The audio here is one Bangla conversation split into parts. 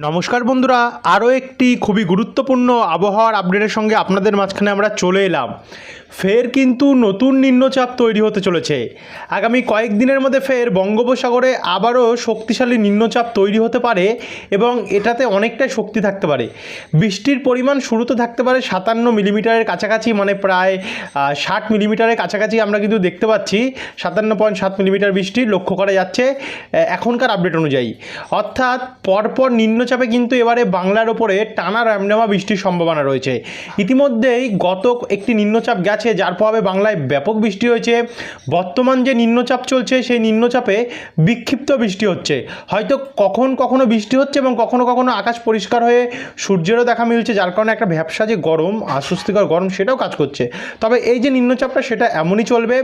নমস্কার বন্ধুরা আরও একটি খুবই গুরুত্বপূর্ণ আবহাওয়ার আপডেটের সঙ্গে আপনাদের মাঝখানে আমরা চলে এলাম। ফের কিন্তু নতুন নিম্নচাপ তৈরি হতে চলেছে। আগামী কয়েকদিনের মধ্যে ফের বঙ্গোপসাগরে আবারও শক্তিশালী নিম্নচাপ তৈরি হতে পারে এবং এটাতে অনেকটাই শক্তি থাকতে পারে। বৃষ্টির পরিমাণ শুরুতে থাকতে পারে সাতান্ন মিলিমিটারের কাছাকাছি মানে প্রায় ষাট মিলিমিটারের কাছাকাছি আমরা কিন্তু দেখতে পাচ্ছি। সাতান্ন পয়েন্ট সাত মিলিমিটার বৃষ্টি লক্ষ্য করা যাচ্ছে এখনকার আপডেট অনুযায়ী। অর্থাৎ পরপর নিম্নচাপে কিন্তু এবারে বাংলার ওপরে টানা র্যামডামা বৃষ্টির সম্ভাবনা রয়েছে। ইতিমধ্যেই গত একটি নিম্নচাপ গেছে যার প্রভাবে বাংলায় ব্যাপক বৃষ্টি হয়েছে। বর্তমান যে নিম্নচাপ চলছে, সেই নিম্নচাপে বিক্ষিপ্ত বৃষ্টি হচ্ছে। হয়তো কখন কখনো বৃষ্টি হচ্ছে এবং কখনো কখনো আকাশ পরিষ্কার হয়ে সূর্যেরও দেখা মিলছে, যার কারণে একটা ভ্যাবসা যে গরম আশ্বস্তিকর গরম, সেটাও কাজ করছে। তবে এই যে নিম্নচাপটা, সেটা এমনই চলবে,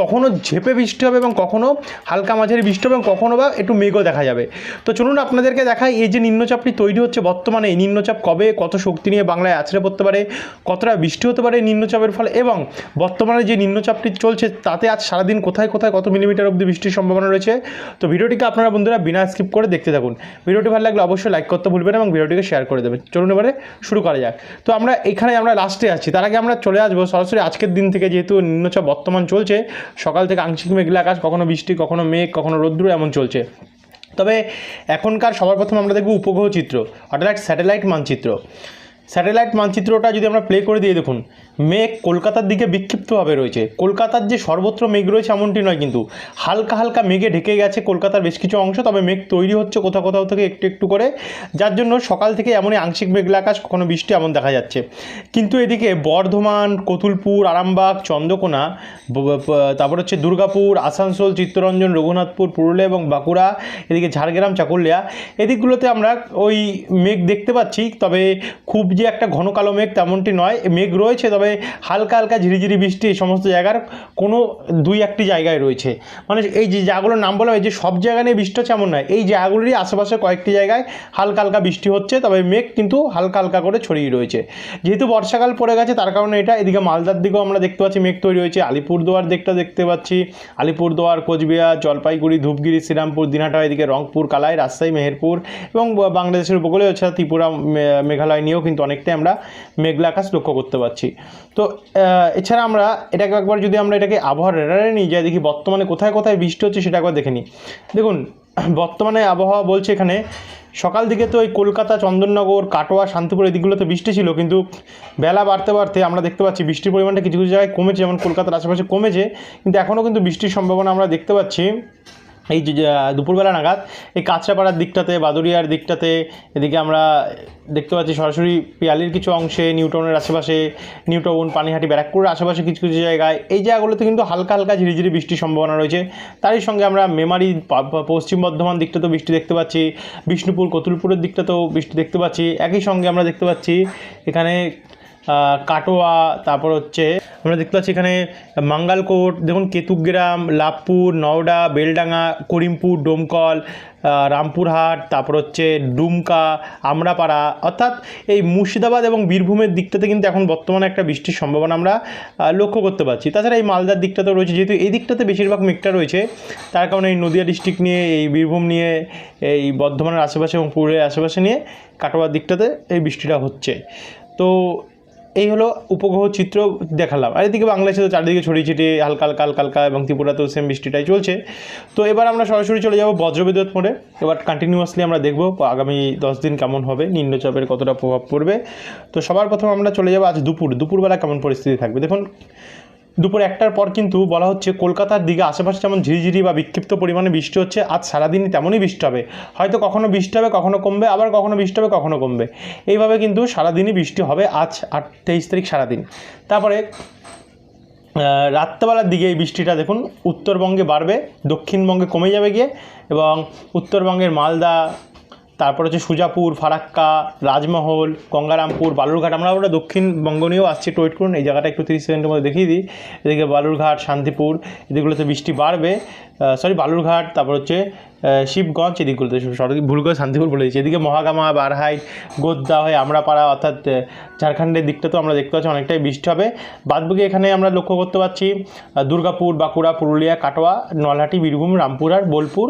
কখনো ঝেপে বৃষ্টি হবে এবং কখনো হালকা মাঝারি বৃষ্টি হবে এবং কখনো বা একটু মেঘও দেখা যাবে। তো চলুন আপনাদেরকে দেখাই, এই যে নিম্নচাপটি তৈরি হচ্ছে বর্তমানে, এই নিম্নচাপ কবে, কত শক্তি নিয়ে বাংলায় আছড়ে পড়তে পারে, কতটা বৃষ্টি হতে পারে নিম্নচাপের ফলে এবং বর্তমানে যে নিম্নচাপটি চলছে, তাতে আজ সারাদিন কোথায় কোথায় কত মিলিমিটার অবধি বৃষ্টির সম্ভাবনা রয়েছে? তো ভিডিওটিকে আপনারা বন্ধুরা বিনা স্কিপ করে দেখতে থাকুন। ভিডিওটি ভালো লাগলে অবশ্যই লাইক করতে ভুলবেন এবং ভিডিওটিকে শেয়ার করে দেবেন। চলুন এবারে শুরু করা যাক। তো আমরা এখানে আমরা লাস্টে আছি। তার আগে আমরা চলে আসব। সরাসরি আজকের দিন থেকে যেহেতু নিম্নচাপ বর্তমান চলছে, সকাল থেকে আংশিক মেঘলা আকাশ, কখনো বৃষ্টি, কখনো মেঘ, কখনো রৌদ্র এমন চলছে। তবে এখনকার সবার প্রথম আমরা দেখব উপগ্রহ চিত্র, অর্থাৎ স্যাটেলাইট মানচিত্র। স্যাটেলাইট মানচিত্রটা যদি আমরা প্লে করে দিয়ে দেখুন মেঘ কলকাতার দিকে বিক্ষিপ্তভাবে রয়েছে। কলকাতার যে সর্বত্র মেঘ রয়েছে এমনটি নয় কিন্তু। হালকা হালকা মেঘে ঢেকে গেছে কলকাতার বেশ কিছু অংশ, তবে মেঘ তৈরি হচ্ছে কোথাও কোথাও থেকে একটু একটু করে। যার জন্য সকাল থেকে এমনই আংশিক মেঘলা আকাশ, কখনো বৃষ্টি এমন দেখা যাচ্ছে। কিন্তু এদিকে বর্ধমান, কতুলপুর, আরামবাগ, চন্দ্রকোনা তারপর হচ্ছে দুর্গাপুর, আসানসোল, চিত্তরঞ্জন, রঘুনাথপুর, পুরুলিয়া এবং বাঁকুড়া, এদিকে ঝাড়গ্রাম, চাকুলিয়া, এদিকগুলোতে আমরা ওই মেঘ দেখতে পাচ্ছি। তবে খুব যে একটা ঘন কালো মেঘ তেমনটি নয়। মেঘ রয়েছে, তবে হালকা হালকা ঝিরিঝিরি বৃষ্টি এই সমস্ত জায়গার কোনো দুই একটি জায়গায় রয়েছে। মানে এই যে জায়গাগুলোর নাম বলা হয় যে সব জায়গায় নিয়ে বৃষ্টি হচ্ছে এমন নয়। এই জায়গাগুলোরই আশেপাশে কয়েকটি জায়গায় হালকা হালকা বৃষ্টি হচ্ছে, তবে মেঘ কিন্তু হালকা হালকা করে ছড়িয়ে রয়েছে। যেহেতু বর্ষাকাল পড়ে গেছে, তার কারণে এটা এদিকে মালদার দিকেও আমরা দেখতে পাচ্ছি মেঘ তৈরি হয়েছে। আলিপুরদুয়ার দিকটা দেখতে পাচ্ছি। আলিপুরদুয়ার, কোচবিহার, জলপাইগুড়ি, ধূপগিরি, শ্রীরামপুর দিনাটা এদিকে রংপুর, কালাই, রাজশাহী, মেহেরপুর এবং বাংলাদেশের উপকূলে, এছাড়া ত্রিপুরা মেঘালয় নিয়েও কিন্তু অনেকটাই আমরা মেঘলা আকাশ লক্ষ্য করতে পারছি। তো এছাড়া আমরা এটাকে একবার যদি আমরা এটাকে আবহাওয়ার রেডারে নিয়ে যাই, দেখি বর্তমানে কোথায় কোথায় বৃষ্টি হচ্ছে সেটা একবার দেখে নিই। দেখুন, বর্তমানে আবহাওয়া বলছে এখানে, সকাল দিকে তো এই কলকাতা, চন্দননগর, কাটোয়া, শান্তিপুর এই দিকগুলোতে বৃষ্টি ছিল, কিন্তু বেলা বাড়তে বাড়তে আমরা দেখতে পাচ্ছি বৃষ্টির পরিমাণটা কিছু কিছু জায়গায় কমেছে, যেমন কলকাতার আশেপাশে কমেছে, কিন্তু এখনও কিন্তু বৃষ্টির সম্ভাবনা আমরা দেখতে পাচ্ছি। এই দুপুরবেলা নাগাদ, এই কাঁচরাপাড়ার দিকটাতে বাদুরিয়ার দিকটাতে, এদিকে আমরা দেখতে পাচ্ছি সরাসরি পিয়ালির কিছু অংশে নিউটনের আশেপাশে নিউটন পানিহাটি, ব্যারাকপুরের আশেপাশে কিছু কিছু জায়গায়। এই জায়গাগুলোতে কিন্তু হালকা হালকা ঝিরিঝিরি বৃষ্টির সম্ভাবনা রয়েছে। তারই সঙ্গে আমরা মেমারি পশ্চিম বর্ধমান দিকটাতেও বৃষ্টি দেখতে পাচ্ছি। বিষ্ণুপুর, কতুলপুরের দিকটাতেও বৃষ্টি দেখতে পাচ্ছি। একই সঙ্গে আমরা দেখতে পাচ্ছি এখানে কাটোয়া, তারপর হচ্ছে আমরা দেখতে পাচ্ছি এখানে মাঙ্গালকোট, দেখুন কেতুগ্রাম লাভপুর নওডা, বেলডাঙ্গা, করিমপুর, ডোমকল রামপুরহাট, তারপর হচ্ছে ডুমকা, আমরাপাড়া, অর্থাৎ এই মুর্শিদাবাদ এবং বীরভূমের দিকটাতে কিন্তু এখন বর্তমানে একটা বৃষ্টির সম্ভাবনা আমরা লক্ষ্য করতে পারছি। তাছাড়া এই মালদার দিকটাতেও রয়েছে, যেহেতু এই দিকটাতে বেশিরভাগ মেঘটা রয়েছে, তার কারণে এই নদিয়া ডিস্ট্রিক্ট নিয়ে, এই বীরভূম নিয়ে, এই বর্ধমানের আশেপাশে এবং পুরুলিয়ার আশেপাশে নিয়ে কাটোয়ার দিকটাতে এই বৃষ্টিটা হচ্ছে। তো এই হলো উপগ্রহ চিত্র দেখালাম। আর এদিকে বাংলাদেশে তো চারিদিকে ছড়িয়ে ছিটিয়ে হালকা হালকা হালকা হালকা এবং ত্রিপুরা তো সেম বৃষ্টিটাই চলছে। তো এবার আমরা সরাসরি চলে যাব বজ্রবিদ্যুৎ মোড়ে। এবার কন্টিনিউয়াসলি আমরা দেখব আগামী দশ দিন কেমন হবে, নিম্নচাপের কতটা প্রভাব পড়বে। তো সবার প্রথম আমরা চলে যাব আজ দুপুর। দুপুরবেলা কেমন পরিস্থিতি থাকবে? দেখুন দুপুর একটার পর কিন্তু বলা হচ্ছে, কলকাতার দিকে আশেপাশে যেমন ঝিরিঝিরি বা বিক্ষিপ্ত পরিমাণে বৃষ্টি হচ্ছে, আজ সারাদিনই তেমনই বৃষ্টি হবে। হয়তো কখনো বৃষ্টি হবে, কখনো কমবে, আবার কখনো বৃষ্টি হবে, কখনো কমবে। এইভাবে কিন্তু সারাদিনই বৃষ্টি হবে আজ আট, তেইশ তারিখ সারাদিন। তারপরে রাত্রেবেলার দিকে এই বৃষ্টিটা দেখুন, উত্তরবঙ্গে বাড়বে, দক্ষিণবঙ্গে কমে যাবে গিয়ে, এবং উত্তরবঙ্গের মালদা তারপর হচ্ছে সুজাপুর, ফারাক্কা, রাজমহল, গঙ্গারামপুর, বালুরঘাট। আমরা ওটা দক্ষিণবঙ্গ নিয়েও আসছি একটু ওয়েট করুন। এই জায়গাটা একটু তিরিশ সেকেন্ডের মধ্যে দেখিয়ে দিই। এদিকে বালুরঘাট, শান্তিপুর এদিকগুলোতে বৃষ্টি বাড়বে। সরি বালুরঘাট, তারপর হচ্ছে শিবগঞ্জ এদিকগুলোতে সরি ভুল করে শান্তিপুর বলে দিচ্ছি। এদিকে মহাগামা বারহাইট গোদ্দা হয়ে আমরাপাড়া, অর্থাৎ ঝাড়খণ্ডের দিকটা তো আমরা দেখতে পাচ্ছি অনেকটাই বৃষ্টি হবে। বাদবাকি এখানে আমরা লক্ষ্য করতে পারছি দুর্গাপুর, বাঁকুড়া, পুরুলিয়া, কাটোয়া, নলহাটি, বীরভূম, রামপুর আর বোলপুর।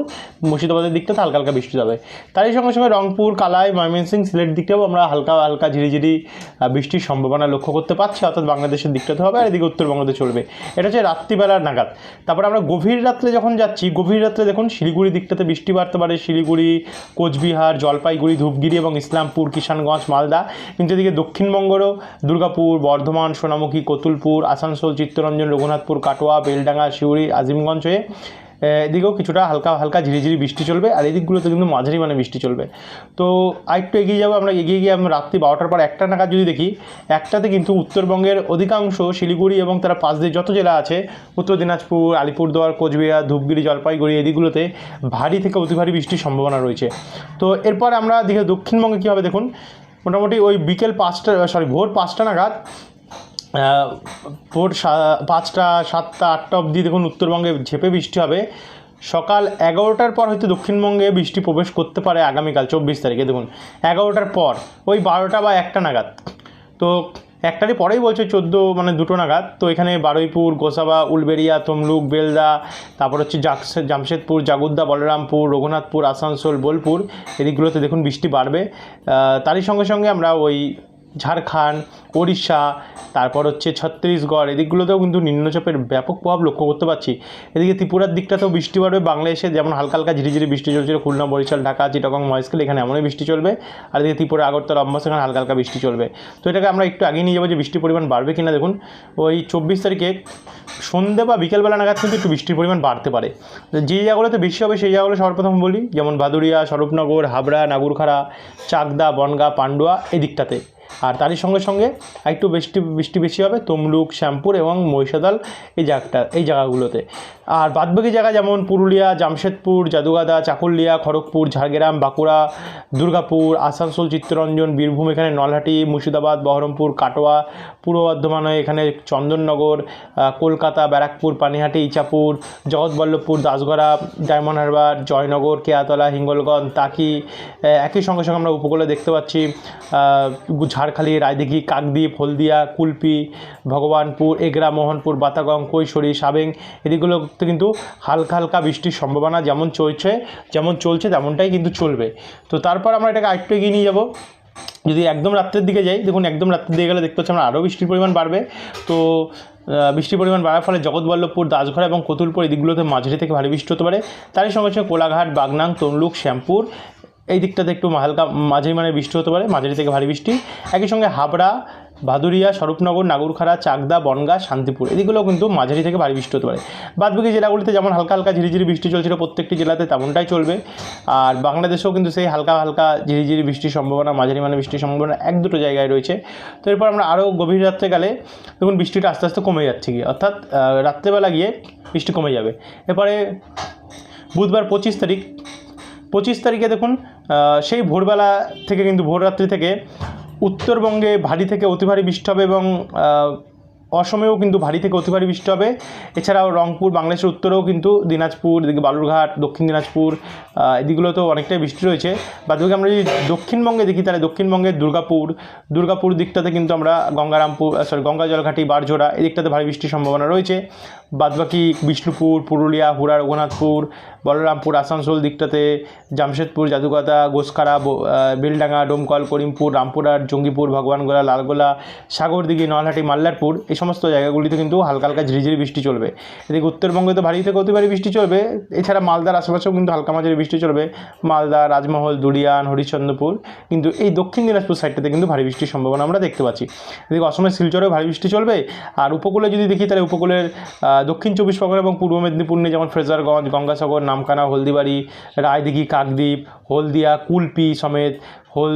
মুর্শিদাবাদের দিকটাতে হালকা হালকা বৃষ্টি হবে। তারই সঙ্গে সঙ্গে রংপুর, কালাই, ময়মনসিং, সিলেট দিকটাও আমরা হালকা হালকা ঝিরিঝিরি বৃষ্টির সম্ভাবনা লক্ষ্য করতে পারছি। অর্থাৎ বাংলাদেশের দিকটাতে হবে আর এদিকে উত্তরবঙ্গতে চলবে। এটা হচ্ছে রাত্রিবেলার নাগাদ। তারপর আমরা গভীর রাত্রে যখন যাচ্ছি, গভীর রাত্রে দেখুন শিলিগুড়ি দিকটাতে বৃষ্টি বাড়তে পারে। শিলিগুড়ি, কোচবিহার, জলপাইগুড়ি, ধূপগিরি এবং ইসলামপুর, কিষানগঞ্জ, মালদা। কিন্তু এদিকে দক্ষিণবঙ্গেরও দুর্গাপুর, বর্ধমান, সোনামুখী, কতুলপুর, আসানসোল, চিত্তরঞ্জন, রঘুনাথপুর, কাটোয়া, বেলডাঙ্গা, শিউড়ি, আজিমগঞ্জ হয়ে এদিকেও কিছুটা হালকা হালকা ঝিরিঝিরি বৃষ্টি চলবে আর এই দিকগুলোতে কিন্তু মাঝারি মানে বৃষ্টি চলবে। তো আরেকটু এগিয়ে যাব, আমরা এগিয়ে গিয়ে আমরা রাত্রি বারোটার পর একটা নাগাদ যদি দেখি, একটাতে কিন্তু উত্তরবঙ্গের অধিকাংশ শিলিগুড়ি এবং তারা পাশ দিয়ে যত জেলা আছে, উত্তর দিনাজপুর, আলিপুরদুয়ার, কোচবিহার ধূপগিরি জলপাইগুড়ি এই দিকগুলোতে ভারী থেকে অতি ভারী বৃষ্টির সম্ভাবনা রয়েছে। তো এরপর আমরা দিকে দক্ষিণবঙ্গে কী হবে দেখুন মোটামুটি ওই বিকেল পাঁচটা সরি ভোর পাঁচটা নাগাদ ভোর পাঁচটা, সাতটা, আটটা অবধি দেখুন উত্তরবঙ্গে ঝেপে বৃষ্টি হবে। সকাল এগারোটার পর হয়তো দক্ষিণবঙ্গে বৃষ্টি প্রবেশ করতে পারে আগামীকাল, চব্বিশ তারিখে। দেখুন, এগারোটার পর, ওই বারোটা বা একটা নাগাদ। তো একটারই পরেই বলছে চোদ্দ মানে দুটো নাগাদ। তো এখানে বারুইপুর, গোসাবা, উলবেড়িয়া, তমলুক, বেলদা, তারপর হচ্ছে জামশেদপুর, জাগুদ্দা, বলরামপুর, রঘুনাথপুর, আসানসোল, বোলপুর। এদিকগুলোতে দেখুন বৃষ্টি বাড়বে। তারই সঙ্গে সঙ্গে আমরা ওই ঝাড়খণ্ড, ওড়িশা, তারপর হচ্ছে ছত্তিশগড় এদিকগুলোতেও কিন্তু নিম্নচাপের ব্যাপক প্রভাব লক্ষ্য করতে পারছি। এদিকে ত্রিপুরার দিকটাতেও বৃষ্টি বাড়বে, বাংলাদেশে যেমন হালকা হালকা ঝিরিঝিরি বৃষ্টি চলছিল, খুলনা, বরিশাল, ঢাকা, চিটাগং, মহেশখালী, এখানে এমনই বৃষ্টি চলবে। আর এদিকে ত্রিপুরা, আগরতলা অম্বাস এখানে হালকা হালকা বৃষ্টি চলবে। তো এটাকে আমরা একটু আগে নিয়ে যাব যে বৃষ্টির পরিমাণ বাড়বে কিনা। দেখুন, ওই চব্বিশ তারিখে সন্ধে বা বিকেলবেলা নাগাদ কিন্তু একটু বৃষ্টির পরিমাণ বাড়তে পারে। যে জায়গাগুলোতে বৃষ্টি হবে, সেই জায়গাগুলো সর্বপ্রথম বলি, যেমন ভাদুরিয়া, স্বরূপনগর, হাবড়া, নাগুরখাড়া, চাকদা, বনগা, পান্ডুয়া, এই দিকটাতে। আর তারই সঙ্গে সঙ্গে একটু বৃষ্টি বৃষ্টি বেশি হবে, তমলুক, শ্যামপুর এবং মহিষাদল এই জায়গাটা, এই জায়গাগুলোতে। আর বাদবাকি জায়গা যেমন পুরুলিয়া, জামশেদপুর, জাদুগাদা, চাকুলিয়া, খড়গপুর, ঝাড়গ্রাম, বাঁকুড়া, দুর্গাপুর, আসানসোল, চিত্তরঞ্জন, বীরভূম, এখানে নলহাটি, মুর্শিদাবাদ, বহরমপুর, কাটোয়া, পূর্ব বর্ধমান হয়ে এখানে চন্দননগর কলকাতা, ব্যারাকপুর, পানিহাটি, ইচাপুর, জগৎবল্লভপুর, দাসগড়া, ডায়মন্ড হারবার, জয়নগর, কেয়াতলা, হিঙ্গলগঞ্জ, তাকি একই সঙ্গে সঙ্গে আমরা উপকূলে দেখতে পাচ্ছি ঝাড়খালি, রায়দিঘি, কাকদ্বীপ, হলদিয়া, কুলপি, ভগবানপুর, এগরা, মোহনপুর, বাতাগং, কৈশোরী, সাবেং, এদিকগুলোতে কিন্তু হালকা হালকা বৃষ্টির সম্ভাবনা যেমন চলছে যেমন চলছে তেমনটাই কিন্তু চলবে। তো তারপর আমরা এটাকে আরেকটু এগিয়ে নিয়ে যাব। যদি একদম রাত্রের দিকে যাই, দেখুন একদম রাত্রের দিকে গেলে দেখতে পাচ্ছি আমরা আরও বৃষ্টির পরিমাণ বাড়বে। তো বৃষ্টির পরিমাণ বাড়ার ফলে জগৎবল্লভপুর, দাসঘরা এবং কতুলপুর এই দিকগুলোতে মাঝারি থেকে ভারী বৃষ্টি হতে পারে। তারই সঙ্গে সঙ্গে কোলাঘাট, বাগনান, তমলুক, শ্যামপুর এই দিকটাতে একটু হালকা মাঝারি মানে বৃষ্টি হতে পারে, মাঝারি থেকে ভারী বৃষ্টি। একই সঙ্গে হাবড়া, ভাদুরিয়া, স্বরূপনগর, নাগুরখাড়া, চাকদা, বনগা, শান্তিপুর এদিকগুলোও কিন্তু মাঝারি থেকে ভারী বৃষ্টি হতে পারে। বাদবাকি জেলাগুলিতে যেমন হালকা হালকা ঝিরিঝিরি বৃষ্টি চলছিল, প্রত্যেকটি জেলাতে তেমনটাই চলবে। আর বাংলাদেশেও কিন্তু সেই হালকা হালকা ঝিরিঝিরি বৃষ্টির সম্ভাবনা, মাঝারি মানে বৃষ্টির সম্ভাবনা এক দুটো জায়গায় রয়েছে। তো এরপর আমরা আরও গভীর রাত্রে গেলে দেখুন বৃষ্টিটা আস্তে আস্তে কমে যাচ্ছে গিয়ে, অর্থাৎ রাত্রেবেলা গিয়ে বৃষ্টি কমে যাবে। এরপরে বুধবার পঁচিশ তারিখ, পঁচিশ তারিখে দেখুন সেই ভোরবেলা থেকে কিন্তু ভোররাত্রি থেকে উত্তরবঙ্গে ভারী থেকে অতি ভারী বৃষ্টি হবে এবং অসমেও কিন্তু ভারী থেকে অতি ভারী বৃষ্টি হবে। এছাড়াও রংপুর, বাংলাদেশের উত্তরেও কিন্তু দিনাজপুর, এদিকে বালুরঘাট, দক্ষিণ দিনাজপুর এদিকগুলোতেও অনেকটাই বৃষ্টি রয়েছে। বাদবাকি আমরা যদি দক্ষিণবঙ্গে দেখি, তাহলে দক্ষিণবঙ্গের দুর্গাপুর দুর্গাপুর দিকটাতে কিন্তু আমরা গঙ্গারামপুর সরি গঙ্গা জলঘাটি, বারজোড়া, এই দিকটাতে ভারী বৃষ্টির সম্ভাবনা রয়েছে। বাদবাকি বিষ্ণুপুর, পুরুলিয়া হুড়া রঘুনাথপুর বলরামপুর, আসানসোল দিকটাতে, জামশেদপুর জাদুগাদা গোসখারা বেলডাঙ্গা, ডোমকল, করিমপুর, রামপুরহাট, জঙ্গিপুর, ভগবানগোলা, লালগোলা, সাগরদিঘি, নলহাটি মাল্লারপুর এই সমস্ত জায়গাগুলিতে কিন্তু হালকা হালকা ঝিরিঝিরি বৃষ্টি চলবে। এদিকে উত্তরবঙ্গে তো ভারী থেকে অতি ভারী বৃষ্টি চলবে। এছাড়া মালদার আশেপাশেও কিন্তু হালকা মাঝারি বৃষ্টি চলবে। মালদা, রাজমহল দুলিয়ান হরিশ্চন্দ্রপুর কিন্তু এই দক্ষিণ দিনাজপুর সাইডটাতে কিন্তু ভারী বৃষ্টির সম্ভাবনা আমরা দেখতে পাচ্ছি। এদিকে অসমের শিলচরেও ভারী বৃষ্টি চলবে। আর উপকূলে যদি দেখি তাহলে উপকূলের দক্ষিণ চব্বিশ পরগনা এবং পূর্ব মেদিনীপুর নিয়ে যেমন ফ্রেজারগঞ্জ, গঙ্গাসাগর নামখানা হলদিবাড়ি, রায়দিঘি, কাকদ্বীপ, হলদিয়া, কুলপি সমেত হোল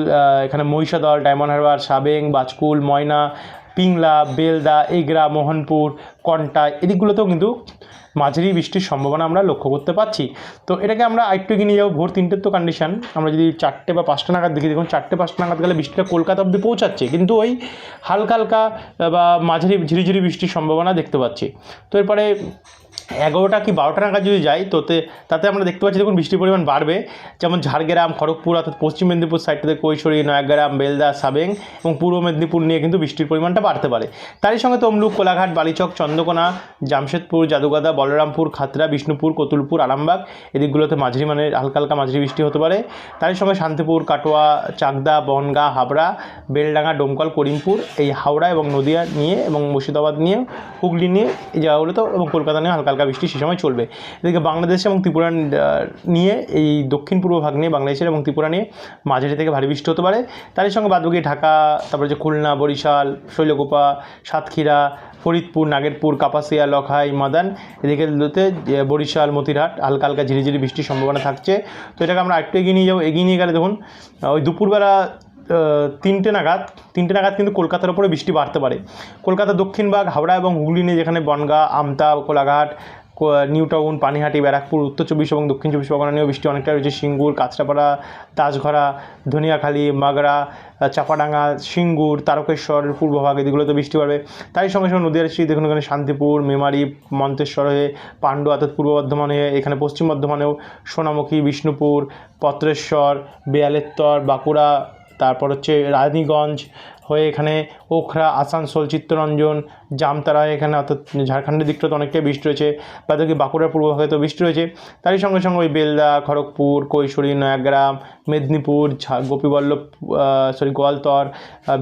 এখানে মহিষাদল, ডায়মন্ড হারবার, সাবেং, বাজকুল, ময়না পিংলা, বেলদা, এগরা, মোহনপুর, কন্টা এদিকগুলোতেও কিন্তু মাঝারি বৃষ্টির সম্ভাবনা আমরা লক্ষ্য করতে পারছি তো এটাকে আমরা আরেকটু এগিয়ে নিয়ে যাব। ভোর তিনটের তো কন্ডিশান আমরা যদি চারটে বা পাঁচটা নাগাদ দেখি, দেখুন চারটে, পাঁচটা নাগাদ গেলে বৃষ্টিটা কলকাতা অব্দি পৌঁছাচ্ছে। কিন্তু ওই হালকা হালকা বা মাঝারি, ঝিরিঝিরি বৃষ্টির সম্ভাবনা দেখতে পাচ্ছি। তো এরপরে এগারোটা কি বারোটা নাগাদ যদি যাই, তোতে, তাতে আমরা দেখতে পাচ্ছি, দেখুন, বৃষ্টির পরিমাণ বাড়বে। যেমন ঝাড়গ্রাম, খড়গপুর, অর্থাৎ পশ্চিম মেদিনীপুর সাইডটাতে কৈশোরী, নয়াগ্রাম, বেলদা, সাবেং এবং পূর্ব মেদিনীপুর নিয়ে কিন্তু বৃষ্টির পরিমাণটা বাড়তে পারে। তারই সঙ্গে তমলুক কোলাঘাট, বালিচক, চন্দ্রকোনা, জামশেদপুর, জাদুগাদা, বলরামপুর, খাতড়া, বিষ্ণুপুর, কতুলপুর, আরামবাগ, এদিকগুলোতে মাঝারি মানে হালকা হালকা মাঝারি বৃষ্টি হতে পারে। তারই সঙ্গে শান্তিপুর, কাটোয়া, চাকদা, বনগা, হাবড়া, বেলডাঙ্গা, ডোমকল, করিমপুর, এই হাওড়া এবং নদিয়া নিয়ে এবং মুর্শিদাবাদ নিয়ে, হুগলি নিয়ে, এই জায়গাগুলোতেও এবং কলকাতা নিয়ে হালকা হালকা বৃষ্টি সে সময় চলবে। এদিকে বাংলাদেশ এবং ত্রিপুরা নিয়ে এই দক্ষিণ পূর্ব ভাগ নিয়ে বাংলাদেশের এবং ত্রিপুরা নিয়ে মাঝারি থেকে ভারী বৃষ্টি হতে পারে। তারই সঙ্গে বাদবাকি ঢাকা, তারপরে যে খুলনা, বরিশাল, শৈলকুপা, সাতক্ষীরা, ফরিদপুর, নাগেরপুর, কাপাসিয়া, লখাই, মাদান, এদিকে যে বরিশাল, মতিরহাট, হালকা হালকা ঝিরিঝিরি বৃষ্টির সম্ভাবনা থাকছে। তো এটাকে আমরা একটু এগিয়ে নিয়ে যাব। এগিয়ে নিয়ে গেলে দেখুন ওই দুপুরবেলা তিনটে নাগাদ তিনটে নাগাদ কিন্তু কলকাতার উপরে বৃষ্টি বাড়তে পারে। কলকাতা দক্ষিণবাগ হাওড়া এবং হুগলি নিয়ে যেখানে বনগা আমতা কোলাঘাট নিউ টাউন পানিহাটি ব্যারাকপুর উত্তর চব্বিশ এবং দক্ষিণ চব্বিশ পরগনা নিয়েও বৃষ্টি অনেকটা রয়েছে। সিঙ্গুর কাঁচরাপাড়া দাসঘরা ধনিয়াখালী মাগড়া আহ, চাপাডাঙ্গা সিঙ্গুর তারকেশ্বরের পূর্বভাগ এদিকগুলোতে বৃষ্টি পাবে তাই সঙ্গে সঙ্গে নদীয়ার স্ত্রী দেখুন এখানে শান্তিপুর মেমারি মন্তেশ্বর হয়ে পাণ্ডু অর্থাৎ পূর্ব বর্ধমান হয়ে এখানে পশ্চিম বর্ধমানেও সোনামুখী বিষ্ণুপুর পত্রেশ্বর বেয়ালেত্তর বাঁকুড়া তারপর হচ্ছে রানীগঞ্জ হয়ে এখানে ওখরা, আসানসোল, চিত্তরঞ্জন, জামতারা, এখানে অর্থাৎ ঝাড়খণ্ডের দিকটাতে অনেকটাই বৃষ্টি রয়েছে, বাদবাকি বাঁকুড়ার পূর্বভাগে তো বৃষ্টি রয়েছে। তারই সঙ্গে সঙ্গে ওই বেলদা, খড়গপুর, কৈশোরী, নয়াগ্রাম, মেদিনীপুর গোপীবল্লভ সরি গোয়ালতর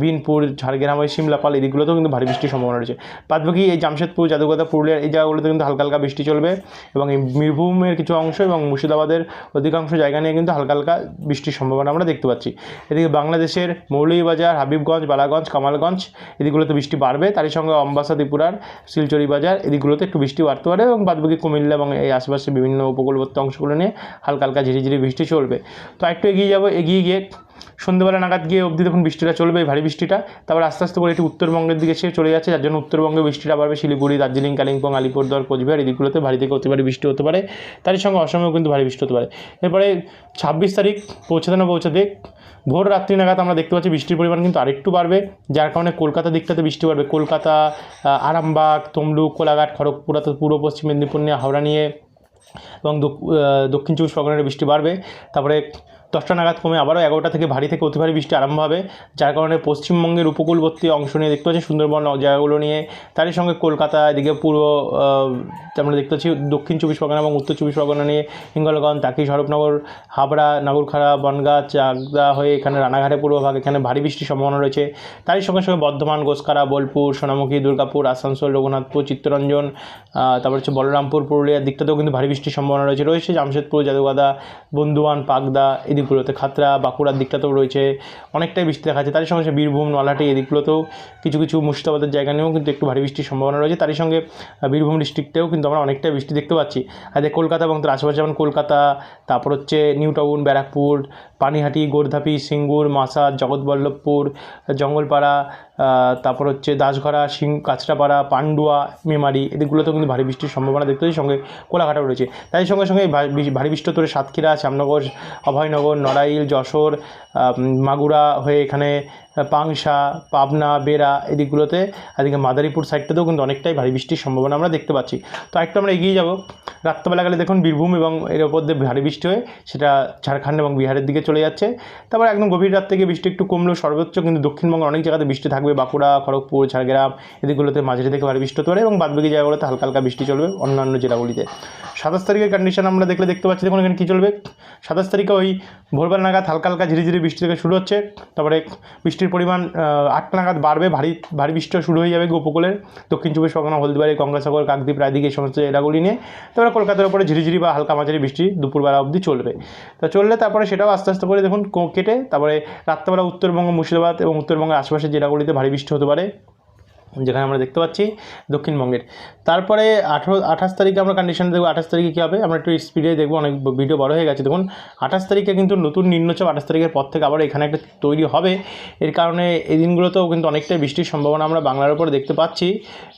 বিনপুর, ঝাড়গ্রাম, ওই সিমলাপাল এই দিকগুলোতেও কিন্তু ভারী বৃষ্টির সম্ভাবনা রয়েছে। বাদবাকি এই জামশেদপুর জাদুগদা পুরুলিয়ার এই জায়গাগুলোতে কিন্তু হালকা হালকা বৃষ্টি চলবে এবং এই বীরভূমের কিছু অংশ এবং মুর্শিদাবাদের অধিকাংশ জায়গা নিয়ে কিন্তু হালকা হালকা বৃষ্টির সম্ভাবনা আমরা দেখতে পাচ্ছি। এদিকে বাংলাদেশের মৌলভীবাজার, হাবিবগঞ্জ বালাগঞ্জ, কামালগঞ্জ, এদিকগুলোতে বৃষ্টি বাড়বে। তারই সঙ্গে অম্বাসা, ত্রিপুরার শিলচরি বাজার, এদিকগুলোতে একটু বৃষ্টি বাড়তে পারে এবং বাদবাকি কুমিল্লা এবং এই আশেপাশে বিভিন্ন উপকূলবর্তী অংশগুলো নিয়ে হালকা হালকা ঝিরিঝিরি বৃষ্টি চলবে। তো একটু এগিয়ে যাব, এগিয়ে গিয়ে সন্ধ্যেবেলা নাগাদ গিয়ে অবধি দেখুন বৃষ্টিটা চলবে ভারী বৃষ্টিটা। তারপর আস্তে আস্তে করে এটি উত্তরবঙ্গের দিকে সে চলে যাচ্ছে। যার জন্য উত্তরবঙ্গে বৃষ্টিটা বাড়বে শিলিগুড়ি, দার্জিলিং, কালিম্পং, আলিপুরদুয়ার, কোচবিহার এই দিকগুলোতে ভারী থেকে অতি ভারী বৃষ্টি হতে পারে। তারই সঙ্গে অসমেও কিন্তু ভারী বৃষ্টি হতে পারে। এরপরে ছাব্বিশ তারিখ পৌঁছাতে না পৌঁছাতে ভোর রাত্রি নাগাদ আমরা দেখতে পাচ্ছি বৃষ্টির পরিমাণ কিন্তু আরেকটু বাড়বে, যার কারণে কলকাতা দিকটাতে বৃষ্টি বাড়বে। কলকাতা আরামবাগ, তমলুক, কোলাঘাট, খড়গপুর অর্থাৎ পূর্ব, পশ্চিম মেদিনীপুর নিয়ে হাওড়া নিয়ে এবং দক্ষিণ চব্বিশ পরগনার বৃষ্টি বাড়বে। তারপরে দশটা নাগাদ কমে আবারও এগারোটা থেকে ভারী থেকে অতি ভারী বৃষ্টি আরম্ভ হবে, যার কারণে পশ্চিমবঙ্গের উপকূলবর্তী অংশ নিয়ে দেখতে পাচ্ছি সুন্দরবন জায়গাগুলো নিয়ে, তারই সঙ্গে কলকাতা, এদিকে পূর্ব আমরা দেখতে পাচ্ছি দক্ষিণ চব্বিশ পরগনা এবং উত্তর চব্বিশ পরগনা নিয়ে হিঙ্গলগঞ্জ, তাকি সড়কনগর হাবড়া, নাগরখাড়া, বনগাঁ, চাকদা হয়ে এখানে রানাঘাটের পূর্বভাগ এখানে ভারী বৃষ্টির সম্ভাবনা রয়েছে। তারই সঙ্গে সঙ্গে বর্ধমান গোসকারা বোলপুর, সোনামুখী, দুর্গাপুর, আসানসোল, রঘুনাথপুর, চিত্তরঞ্জন তারপর হচ্ছে বলরামপুর পুরুলিয়ার দিকটাতেও কিন্তু ভারী বৃষ্টির সম্ভাবনা রয়েছে। রয়েছে জামশেদপুর জাদুগাদা বন্ধুয়ান পাকদা এদিকগুলোতে খাতরা, বাঁকুড়ার দিকটাতেও রয়েছে অনেকটাই বৃষ্টি দেখা যাচ্ছে। তারই সঙ্গে সঙ্গে বীরভূম নলহাটি এদিকগুলোতেও কিছু কিছু মুর্শিদাবাদের জায়গা নিয়েও কিন্তু একটু ভারী বৃষ্টির সম্ভাবনা রয়েছে। তারই সঙ্গে বীরভূম ডিস্ট্রিক্টেও কিন্তু আমরা অনেকটাই বৃষ্টি দেখতে পাচ্ছি। আর কলকাতা এবং তার আশেপাশে যেমন কলকাতা, তারপর হচ্ছে নিউ টাউন ব্যারাকপুর পানিহাটি, গোরধাপি, সিঙ্গুর মাসাদ জগৎবল্লভপুর, জঙ্গলপাড়া তারপর হচ্ছে দাসঘরা, সিং কাছড়াপাড়া পান্ডুয়া, মেমারি, এদিকগুলোতেও কিন্তু ভারী বৃষ্টির সম্ভাবনা দেখতে পাচ্ছি। সঙ্গে কোলাঘাটাও রয়েছে। তাই সঙ্গে সঙ্গে ভারী বৃষ্টি তোরে সাতক্ষীরা, শ্যামনগর, অভয়নগর, নড়াইল, যশোর মাগুরা হয়ে এখানে পাংশা, পাবনা, বেড়া এদিকগুলোতে, এদিকে মাদারীপুর সাইডটাতেও কিন্তু অনেকটাই ভারী বৃষ্টির সম্ভাবনা আমরা দেখতে পাচ্ছি। তো একটু আমরা এগিয়ে যাব। রাত্রেবেলা গেলে দেখুন বীরভূম এবং এর ওপর দিয়ে ভারী বৃষ্টি হয়ে সেটা ঝাড়খণ্ড এবং বিহারের দিকে চলে যাচ্ছে। তারপর একদম গভীর রাত থেকে বৃষ্টি একটু কমলেও সর্বোচ্চ কিন্তু দক্ষিণবঙ্গের অনেক জায়গাতে বৃষ্টি থাকবে। বাঁকুড়া, খড়গপুর, ঝাড়গ্রাম এদিকগুলোতে মাঝারি থেকে ভারী বৃষ্টি হতে পারে এবং বাদবাকি জায়গাগুলোতে হালকা হালকা বৃষ্টি চলবে অন্যান্য জেলাগুলিতে। সাতাশ তারিখের কন্ডিশন আমরা দেখলে দেখতে পাচ্ছি। দেখুন এখানে কী চলবে। সাতাশ তারিখে ওই ভোরবেলা নাগাদ হালকা হালকা ঝিরিঝিরি বৃষ্টি থেকে শুরু হচ্ছে। তারপরে বৃষ্টির পরিমাণ আহ, আটটা নাগাদ বাড়বে ভারী ভারী বৃষ্টিও শুরু হয়ে যাবে উপকূলের দক্ষিণ চব্বিশ পরগনা হলদিবাড়ি গঙ্গাসাগর কাকদ্বীপ রায়দিক এই সমস্ত এলাকাগুলি নিয়ে। তারপরে কলকাতার উপরে ঝিরিঝিরি বা হালকা মাঝারি বৃষ্টি দুপুরবেলা অবধি চলবে। তো চললে তারপরে সেটাও আস্তে আস্তে করে দেখুন কেটে তারপরে রাত্রেবেলা উত্তরবঙ্গ মুর্শিদাবাদ এবং উত্তরবঙ্গের আশেপাশের জেলাগুলিতে ভারী বৃষ্টি হতে পারে। যেখানে আমরা দেখতে পাচ্ছি দক্ষিণবঙ্গের। তারপরে আঠেরো, আঠাশ তারিখে আমরা কন্ডিশন দেখব, আঠাশ তারিখে কী হবে? আমরা একটু স্পিডে দেখব, অনেক ভিডিও বড় হয়ে গেছে। দেখুন, আঠাশ তারিখে কিন্তু নতুন নিম্নচাপ আঠাশ তারিখের পর থেকে আবার এখানে একটা তৈরি হবে। এর কারণে এই দিনগুলোতেও কিন্তু অনেকটাই বৃষ্টির সম্ভাবনা আমরা বাংলার উপরে দেখতে পাচ্ছি।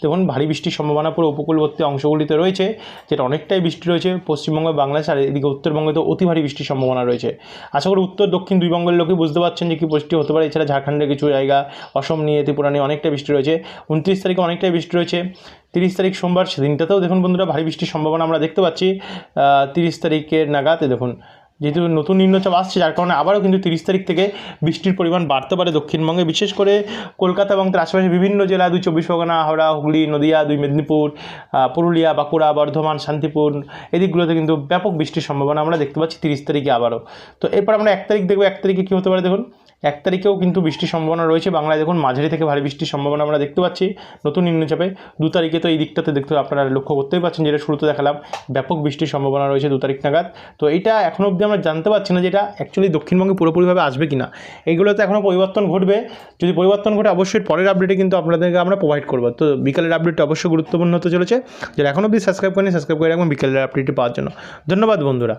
দেখুন, ভারী বৃষ্টির সম্ভাবনা পুরো উপকূলবর্তী অংশগুলিতে রয়েছে, যেটা অনেকটাই বৃষ্টি রয়েছে। পশ্চিমবঙ্গ বাংলাদেশ আর এদিকে উত্তরবঙ্গে তো অতি ভারী বৃষ্টির সম্ভাবনা রয়েছে। আশা করি উত্তর, দক্ষিণ দুই বঙ্গের লোকই বুঝতে পারছেন যে কী বৃষ্টি হতে পারে। এছাড়া ঝাড়খণ্ডের কিছু জায়গা, অসম নিয়ে, ত্রিপুরা নিয়ে অনেকটা বৃষ্টি রয়েছে। উনত্রিশ তারিখে অনেকটাই বৃষ্টি রয়েছে। তিরিশ তারিখ সোমবার, সেদিনটাতেও দেখুন বন্ধুরা ভারী বৃষ্টির সম্ভাবনা আমরা দেখতে পাচ্ছি। তিরিশ তারিখের এই দেখুন, যেহেতু নতুন নিম্নচাপ আসছে, যার কারণে আবারও কিন্তু তিরিশ তারিখ থেকে বৃষ্টির পরিমাণ বাড়তে পারে দক্ষিণবঙ্গে। বিশেষ করে কলকাতা এবং তার আশেপাশে বিভিন্ন জেলা, দুই চব্বিশ পরগনা, হাওড়া, হুগলি, নদিয়া, দুই মেদিনীপুর পুরুলিয়া, বাঁকুড়া, বর্ধমান, শান্তিপুর এদিকগুলোতে কিন্তু ব্যাপক বৃষ্টির সম্ভাবনা আমরা দেখতে পাচ্ছি তিরিশ তারিখে আবারও। তো এরপর আমরা এক তারিখ দেখব, এক তারিখে কী হতে পারে দেখুন? এক তারিখেও কিন্তু বৃষ্টির সম্ভাবনা রয়েছে। বাংলায় দেখুন মাঝারি থেকে ভারী বৃষ্টির সম্ভাবনা আমরা দেখতে পাচ্ছি। নতুন নিম্নচাপে দু তারিখে তো এই দিকটাতে দেখতে আপনারা লক্ষ্য করতেই পারছেন যেটা শুরুতে দেখালাম, ব্যাপক বৃষ্টির সম্ভাবনা রয়েছে দু তারিখ নাগাদ। তো এটা এখনও অবধি আমরা জানতে পারছি না যে এটা অ্যাকচুয়ালি দক্ষিণবঙ্গে পুরোপুরিভাবে আসবে কি না এইগুলোতে এখনও পরিবর্তন ঘটবে। যদি পরিবর্তন ঘটে, অবশ্যই পরের আপডেটে কিন্তু আপনাদেরকে আমরা প্রোভাইড করব। তো বিকালের আপডেটটা অবশ্যই গুরুত্বপূর্ণ হতে চলেছে। যারা এখনও অবধি সাবস্ক্রাইব করেনি সাবস্ক্রাইব করে রাখবেন। বিকালের আপডেটটি পাওয়ার জন্য। ধন্যবাদ বন্ধুরা।